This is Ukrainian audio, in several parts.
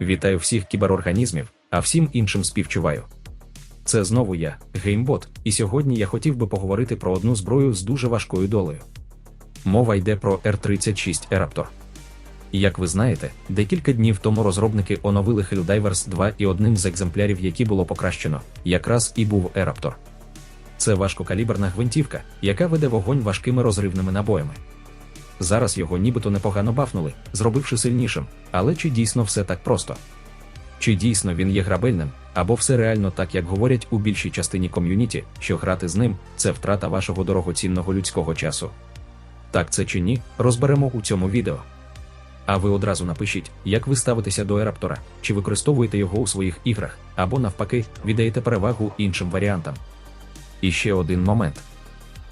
Вітаю всіх кіберорганізмів, а всім іншим співчуваю. Це знову я, Геймбот, і сьогодні я хотів би поговорити про одну зброю з дуже важкою долею. Мова йде про R36 Eraptor. Як ви знаєте, декілька днів тому розробники оновили Helldivers 2 і одним з екземплярів, які було покращено, якраз і був Eraptor. Це важкокаліберна гвинтівка, яка веде вогонь важкими розривними набоями. Зараз його нібито непогано бафнули, зробивши сильнішим, але чи дійсно все так просто? Чи дійсно він є грабельним, або все реально так, як говорять у більшій частині ком'юніті, що грати з ним це втрата вашого дорогоцінного людського часу? Так це чи ні, розберемо у цьому відео. А ви одразу напишіть, як ви ставитеся до Ераптора, чи використовуєте його у своїх іграх, або навпаки, віддаєте перевагу іншим варіантам. І ще один момент.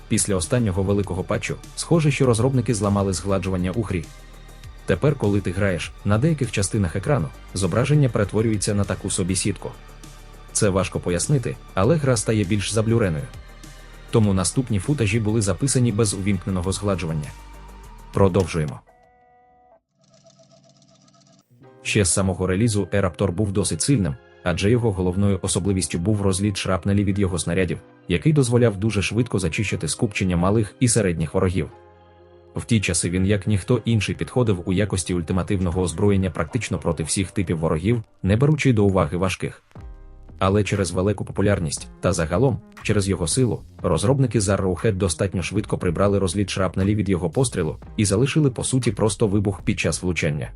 Після останнього великого патчу, схоже, що розробники зламали згладжування у грі. Тепер, коли ти граєш, на деяких частинах екрану зображення перетворюється на таку собі сітку. Це важко пояснити, але гра стає більш заблюреною. Тому наступні футажі були записані без увімкненого згладжування. Продовжуємо. Ще з самого релізу Ераптор був досить сильним, адже його головною особливістю був розліт шрапнелі від його снарядів, який дозволяв дуже швидко зачищити скупчення малих і середніх ворогів. В ті часи він, як ніхто інший, підходив у якості ультимативного озброєння практично проти всіх типів ворогів, не беручи до уваги важких. Але через велику популярність та загалом, через його силу, розробники з достатньо швидко прибрали розліт шрапнелі від його пострілу і залишили по суті просто вибух під час влучання.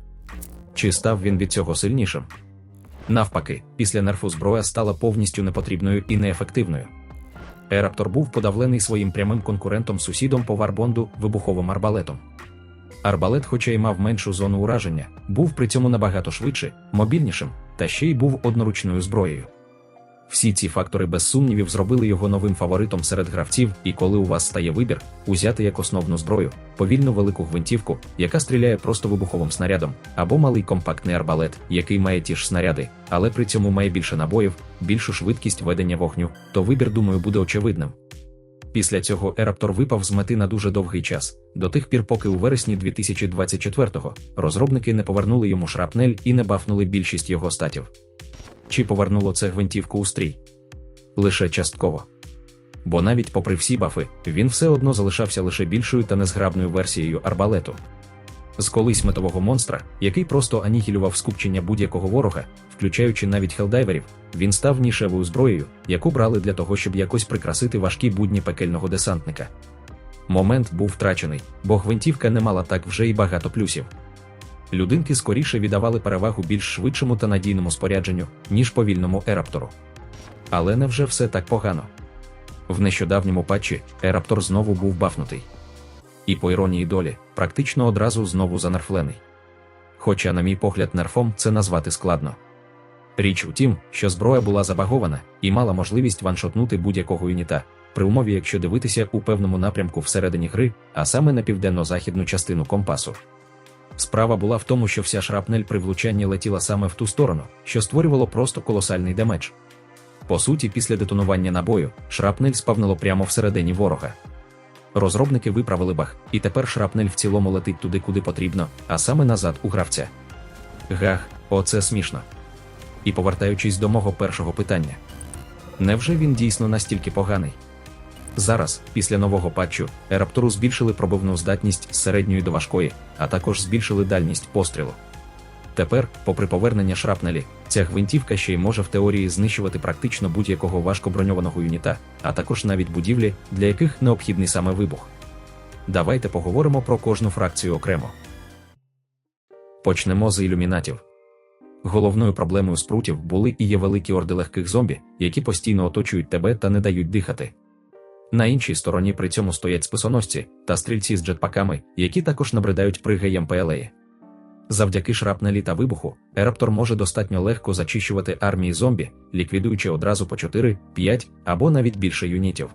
Чи став він від цього сильнішим? Навпаки, після нерфу зброя стала повністю непотрібною і неефективною. Ераптор був подавлений своїм прямим конкурентом сусідом по варбонду вибуховим арбалетом. Арбалет, хоча й мав меншу зону ураження, був при цьому набагато швидше, мобільнішим, та ще й був одноручною зброєю. Всі ці фактори без сумнівів зробили його новим фаворитом серед гравців, і коли у вас стає вибір, узяти як основну зброю, повільну велику гвинтівку, яка стріляє просто вибуховим снарядом, або малий компактний арбалет, який має ті ж снаряди, але при цьому має більше набоїв, більшу швидкість ведення вогню, то вибір, думаю, буде очевидним. Після цього Ераптор випав з мети на дуже довгий час, до тих пір, поки у вересні 2024-го розробники не повернули йому шрапнель і не бафнули більшість його статів. Чи повернуло це гвинтівку у стрій? Лише частково. Бо навіть попри всі бафи, він все одно залишався лише більшою та незграбною версією арбалету. З колись метового монстра, який просто анігілював скупчення будь-якого ворога, включаючи навіть хелдайверів, він став нішевою зброєю, яку брали для того, щоб якось прикрасити важкі будні пекельного десантника. Момент був втрачений, бо гвинтівка не мала так вже й багато плюсів людинки скоріше віддавали перевагу більш швидшому та надійному спорядженню, ніж повільному ераптору. Але невже все так погано? В нещодавньому патчі Ераптор знову був бафнутий. І, по іронії долі, практично одразу знову занерфлений. Хоча, на мій погляд, нерфом це назвати складно. Річ у тім, що зброя була забагована і мала можливість ваншотнути будь-якого юніта, при умові, якщо дивитися у певному напрямку всередині гри, а саме на південно-західну частину компасу. Справа була в тому, що вся шрапнель при влучанні летіла саме в ту сторону, що створювало просто колосальний демедж. По суті, після детонування набою, шрапнель спавнило прямо всередині ворога. Розробники виправили баг, і тепер шрапнель в цілому летить туди, куди потрібно, а саме назад у гравця. Гах, оце смішно. І повертаючись до мого першого питання: невже він дійсно настільки поганий? Зараз, після нового патчу, Ераптору збільшили пробивну здатність з середньої до важкої, а також збільшили дальність пострілу. Тепер, попри повернення шрапнелі, ця гвинтівка ще й може в теорії знищувати практично будь-якого важкоброньованого юніта, а також навіть будівлі, для яких необхідний саме вибух. Давайте поговоримо про кожну фракцію окремо. Почнемо з ілюмінатів. Головною проблемою спрутів були і є великі орди легких зомбі, які постійно оточують тебе та не дають дихати. На іншій стороні при цьому стоять списоносці та стрільці з джетпаками, які також набридають при ГМПЛЕ. Завдяки шрапнелі та вибуху, Ераптор може достатньо легко зачищувати армії зомбі, ліквідуючи одразу по 4, 5 або навіть більше юнітів.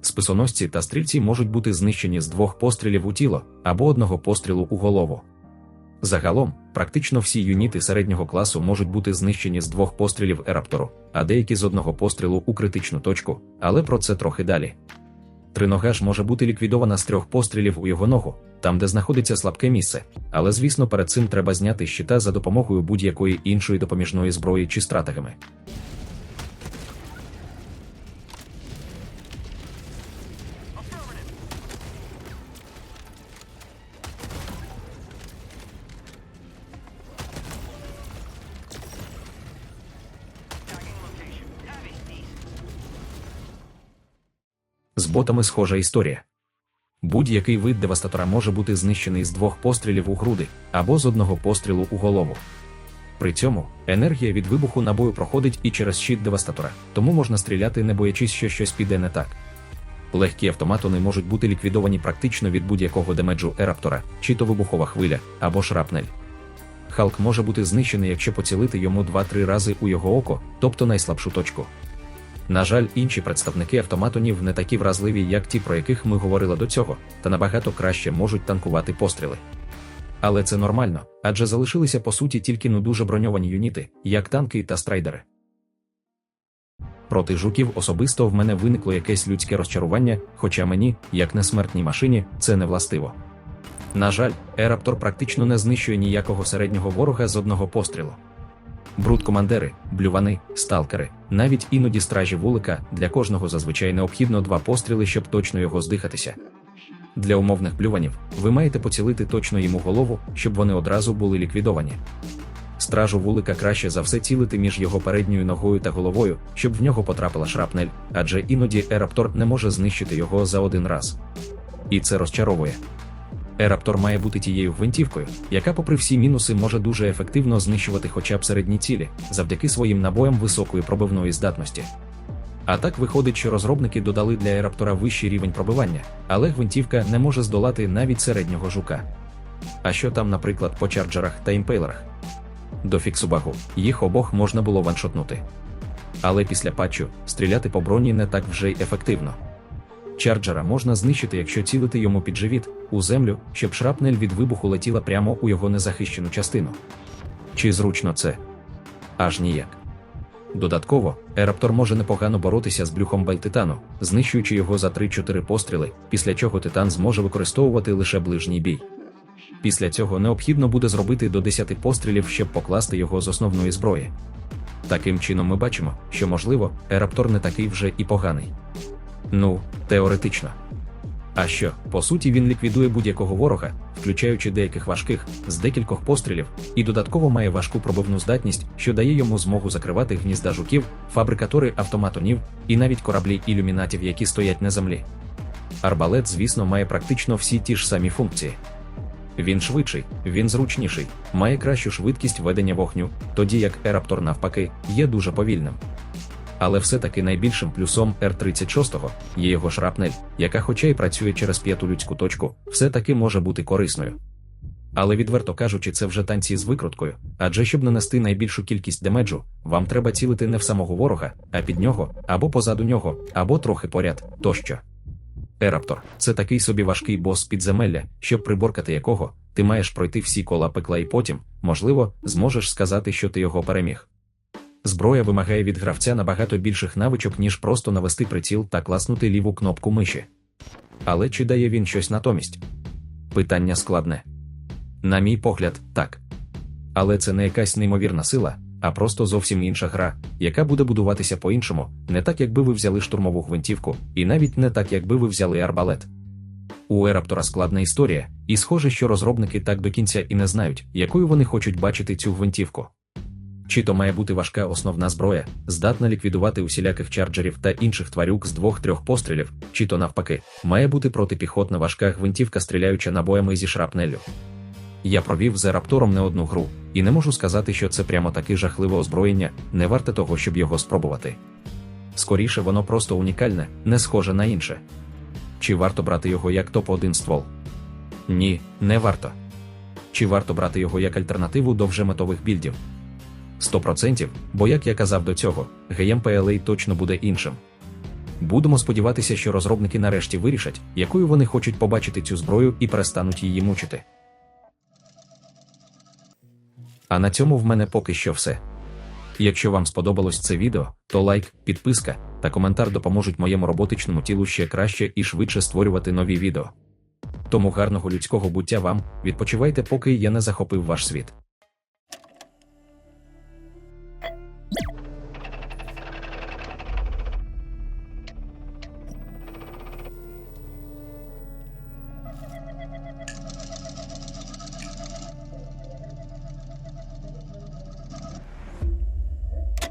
Списоносці та стрільці можуть бути знищені з двох пострілів у тіло або одного пострілу у голову. Загалом, практично всі юніти середнього класу можуть бути знищені з двох пострілів ераптору, а деякі з одного пострілу у критичну точку, але про це трохи далі. Тринога ж може бути ліквідована з трьох пострілів у його ногу, там де знаходиться слабке місце, але звісно перед цим треба зняти щита за допомогою будь-якої іншої допоміжної зброї чи стратегами. З ботами схожа історія. Будь-який вид девастатора може бути знищений з двох пострілів у груди або з одного пострілу у голову. При цьому енергія від вибуху набою проходить і через щит девастатора, тому можна стріляти, не боячись, що щось піде не так. Легкі автоматони можуть бути ліквідовані практично від будь-якого демеджу ераптора, чи то вибухова хвиля, або шрапнель. Халк може бути знищений, якщо поцілити йому 2-3 рази у його око, тобто найслабшу точку. На жаль, інші представники автоматонів не такі вразливі, як ті, про яких ми говорили до цього, та набагато краще можуть танкувати постріли. Але це нормально, адже залишилися по суті тільки ну дуже броньовані юніти, як танки та страйдери. Проти жуків особисто в мене виникло якесь людське розчарування, хоча мені, як несмертній машині, це не властиво. На жаль, Ераптор практично не знищує ніякого середнього ворога з одного пострілу. Брут-командери, блювани, сталкери, навіть іноді стражі вулика, для кожного зазвичай необхідно два постріли, щоб точно його здихатися. Для умовних блюванів ви маєте поцілити точно йому голову, щоб вони одразу були ліквідовані. Стражу вулика краще за все цілити між його передньою ногою та головою, щоб в нього потрапила шрапнель, адже іноді Ераптор не може знищити його за один раз. І це розчаровує. Ераптор має бути тією гвинтівкою, яка, попри всі мінуси, може дуже ефективно знищувати хоча б середні цілі, завдяки своїм набоям високої пробивної здатності. А так виходить, що розробники додали для Ераптора вищий рівень пробивання, але гвинтівка не може здолати навіть середнього жука. А що там, наприклад, по чарджерах та імпейлерах? До фіксубагу їх обох можна було ваншотнути. Але після патчу стріляти по броні не так вже й ефективно. Чарджера можна знищити, якщо цілити йому під живіт, у землю, щоб шрапнель від вибуху летіла прямо у його незахищену частину. Чи зручно це? Аж ніяк. Додатково, Ераптор може непогано боротися з блюхом бальтитану, знищуючи його за 3-4 постріли, після чого титан зможе використовувати лише ближній бій. Після цього необхідно буде зробити до 10 пострілів, щоб покласти його з основної зброї. Таким чином ми бачимо, що можливо, Ераптор не такий вже і поганий. Ну, теоретично. А що, по суті, він ліквідує будь-якого ворога, включаючи деяких важких, з декількох пострілів, і додатково має важку пробивну здатність, що дає йому змогу закривати гнізда жуків, фабрикатори автоматонів і навіть кораблі ілюмінатів, які стоять на землі. Арбалет, звісно, має практично всі ті ж самі функції. Він швидший, він зручніший, має кращу швидкість ведення вогню, тоді як Ераптор, навпаки, є дуже повільним. Але все-таки найбільшим плюсом Р-36 є його шрапнель, яка, хоча й працює через п'яту людську точку, все-таки може бути корисною. Але відверто кажучи, це вже танці з викруткою, адже щоб нанести найбільшу кількість демеджу, вам треба цілити не в самого ворога, а під нього, або позаду нього, або трохи поряд, тощо. Ераптор це такий собі важкий бос підземелля, щоб приборкати якого, ти маєш пройти всі кола пекла і потім, можливо, зможеш сказати, що ти його переміг. Зброя вимагає від гравця набагато більших навичок, ніж просто навести приціл та класнути ліву кнопку миші. Але чи дає він щось натомість? Питання складне. На мій погляд, так. Але це не якась неймовірна сила, а просто зовсім інша гра, яка буде будуватися по-іншому, не так, якби ви взяли штурмову гвинтівку, і навіть не так, якби ви взяли арбалет. У Ераптора складна історія, і схоже, що розробники так до кінця і не знають, якою вони хочуть бачити цю гвинтівку. Чи то має бути важка основна зброя, здатна ліквідувати усіляких чарджерів та інших тварюк з двох-трьох пострілів, чи то навпаки, має бути протипіхотна важка гвинтівка, стріляюча набоями зі шрапнелю. Я провів за раптором не одну гру, і не можу сказати, що це прямо таке жахливе озброєння, не варте того, щоб його спробувати. Скоріше воно просто унікальне, не схоже на інше. Чи варто брати його як топ-1 ствол? Ні, не варто. Чи варто брати його як альтернативу до вже метових більдів? 100%, бо, як я казав до цього, GMPLA точно буде іншим. Будемо сподіватися, що розробники нарешті вирішать, якою вони хочуть побачити цю зброю і перестануть її мучити. А на цьому в мене поки що все. Якщо вам сподобалось це відео, то лайк, підписка та коментар допоможуть моєму роботичному тілу ще краще і швидше створювати нові відео. Тому гарного людського буття вам, відпочивайте, поки я не захопив ваш світ.